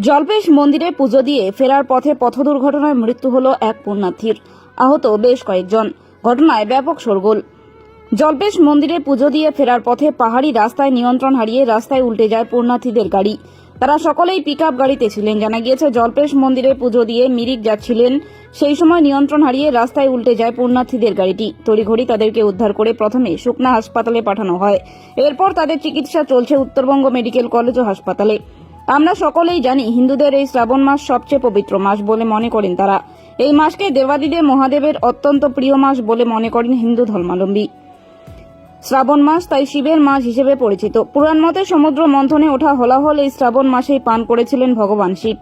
জলপেশ মন্দিরে পুজো দিয়ে ফেরার পথে পথ দুর্ঘটনায় মৃত্যু হলো এক পুণ্যার্থীর। আহত বেশ কয়েকজন। ঘটনায় ব্যাপক শোরগোল। জলপেশ মন্দিরে পুজো দিয়ে ফেরার পথে পাহাড়ি রাস্তায় নিয়ন্ত্রণ হারিয়ে রাস্তায় উল্টে যায় পুণ্যার্থীদের গাড়ি। তারা সকলেই পিকআপ গাড়িতে ছিলেন। জানা গিয়েছে, জলপেশ মন্দিরে পুজো দিয়ে মিরিক যাচ্ছিলেন। সেই সময় নিয়ন্ত্রণ হারিয়ে রাস্তায় উল্টে যায় পুণ্যার্থীদের গাড়িটি। তড়িঘড়ি তাদেরকে উদ্ধার করে প্রথমে শুকনা হাসপাতালে পাঠানো হয়। এরপর তাদের চিকিৎসা চলছে উত্তরবঙ্গ মেডিকেল কলেজ ও হাসপাতালে। আমরা সকলেই জানি হিন্দুদের এই শ্রাবণ মাস সবচেয়ে পবিত্র মাস বলে মনে করেন তারা। এই মাসকে দেবাদিদে মহাদেবের অত্যন্ত প্রিয় মাস বলে মনে করেন হিন্দু ধর্মাবলম্বী। শ্রাবণ মাস তাই শিবের মাস হিসেবে পরিচিত। পুরাণ মতে সমুদ্র মন্থনে ওঠা হলাহল এই শ্রাবণ মাসেই পান করেছিলেন ভগবান শিব।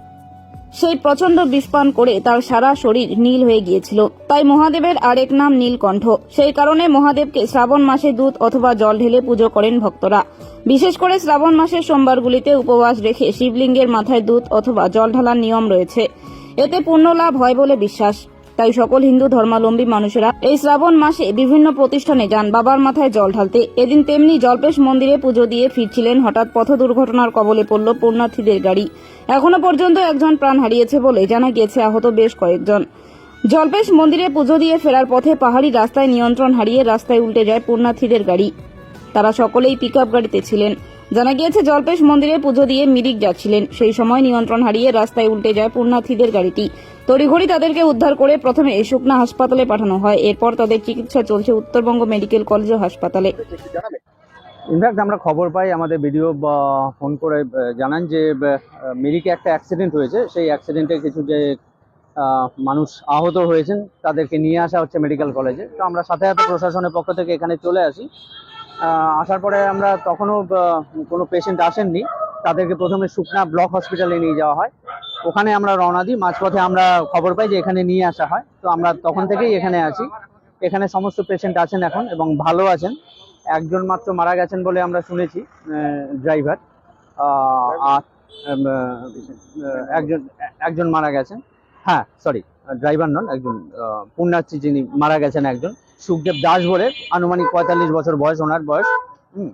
সেই প্রচণ্ড বিস্পান করে তার সারা শরীর নীল হয়ে গিয়েছিল। তাই মহাদেবের আরেক নাম নীলকণ্ঠ। সেই কারণে মহাদেবকে শ্রাবণ মাসে দুধ অথবা জল ঢেলে পুজো করেন ভক্তরা। বিশেষ করে শ্রাবণ মাসের সোমবারগুলিতে উপবাস রেখে শিবলিঙ্গের মাথায় দুধ অথবা জল ঢালার নিয়ম রয়েছে। এতে পুণ্য লাভ হয় বলে বিশ্বাস। তাই সকল হিন্দু ধর্মাবলম্বী মানুষেরা এই শ্রাবণ মাসে বিভিন্ন প্রতিষ্ঠানে যান বাবার মাথায় জল ঢালতে। এদিন তেমনি জল্পেশ মন্দিরে পুজো দিয়ে ফিরছিলেন। হঠাৎ পথ দুর্ঘটনার কবলে পড়ল পুণ্যার্থীদের গাড়ি। এখনও পর্যন্ত একজন প্রাণ হারিয়েছে বলে জানা গিয়েছে, আহত বেশ কয়েকজন। জল্পেশ মন্দিরে পুজো দিয়ে ফেরার পথে পাহাড়ি রাস্তায় নিয়ন্ত্রণ হারিয়ে রাস্তায় উল্টে যায় পুণ্যার্থীদের গাড়ি। তারা সকলেই পিকআপ গাড়িতে ছিলেন। জানা গিয়েছে, জল্পেশ মন্দিরে পুজো দিয়ে মিরিক যাচ্ছিলেন। সেই সময় নিয়ন্ত্রণ হারিয়ে রাস্তায় উল্টে যায় পুণ্যার্থীদের গাড়িটি। তড়িঘড়ি তাদেরকে উদ্ধার করে প্রথমে সুকনা হাসপাতালে পাঠানো হয়। এরপর তাদের চিকিৎসা চলছে উত্তরবঙ্গ মেডিকেল কলেজ ও হাসপাতালে। ইনফ্যাক্ট আমরা খবর পাই, আমাদের ভিডিও ফোন করে জানান যে মিরিকে একটা অ্যাক্সিডেন্ট হয়েছে। সেই অ্যাক্সিডেন্টে কিছু যে মানুষ আহত হয়েছেন, তাদেরকে নিয়ে আসা হচ্ছে মেডিকেল কলেজে তো আমরা সাথে সাথে প্রশাসনের পক্ষ থেকে এখানে চলে আসি। আসার পরে আমরা তখনও কোনো পেশেন্ট আসেননি। তাদেরকে প্রথমে সুকনা ব্লক হসপিটালে নিয়ে যাওয়া হয়। ওখানে আমরা রওনা দিই। মাঝপথে আমরা খবর পাই যে এখানে নিয়ে আসা হয়। তো আমরা তখন থেকেই এখানে আছি। এখানে সমস্ত পেশেন্ট আছেন এখন এবং ভালো আছেন। একজন মাত্র মারা গেছেন বলে আমরা শুনেছি ড্রাইভার একজন একজন মারা গেছেন। হ্যাঁ সরি ড্রাইভার নন, একজন পুণ্যার্থী যিনি মারা গেছেন একজন। সুখদেব দাস বলে, আনুমানিক পঁয়তাল্লিশ বছর বয়স ওনার বয়স। হুম।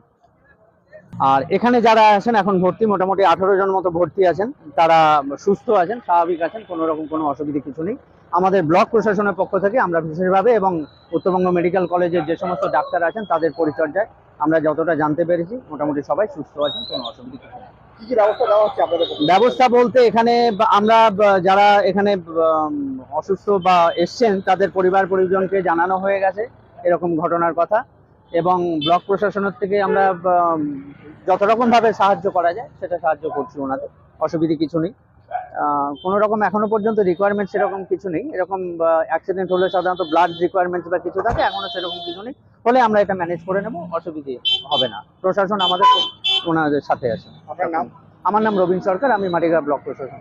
আর এখানে যারা আছেন, এখন ভর্তি, মোটামুটি আঠারো জন মতো ভর্তি আছেন, তারা সুস্থ আছেন, স্বাভাবিক আছেন, কোনো রকম কোনো অসুবিধা কিছু নেই। আমাদের ব্লক প্রশাসনের পক্ষ থেকে আমরা বিশেষভাবে এবং উত্তরবঙ্গ মেডিকেল কলেজের যে সমস্ত ডাক্তার আছেন, তাদের পরিচর্যায় আমরা যতটা জানতে পেরেছি, মোটামুটি সবাই সুস্থ আছেন, কোনো অসুবিধা কিছু নেই। ব্যবস্থা বলতে এখানে আমরা যারা এখানে অসুস্থ বা এসছেন, তাদের পরিবার পরিজনকে জানানো হয়ে গেছে এরকম ঘটনার কথা। এবং ব্লক প্রশাসনের থেকে আমরা যত রকম ভাবে সাহায্য করা যায়, সেটা সাহায্য করছি ওনাদের। অসুবিধে কিছু নেই। কোনো রকম এখনও পর্যন্ত রিকোয়ারমেন্ট সেরকম কিছু নেই। এরকম অ্যাক্সিডেন্ট হলে সাধারণত ব্লাড রিকোয়ারমেন্টস বা কিছু থাকে, এখনও সেরকম কিছু নেই। ফলে আমরা এটা ম্যানেজ করে নেব, অসুবিধে হবে না। প্রশাসন আমাদের ওনাদের সাথে আছে আপনার নাম আমার নাম রবীন সরকার আমি মাটিগ্রাম ব্লক প্রশাসন।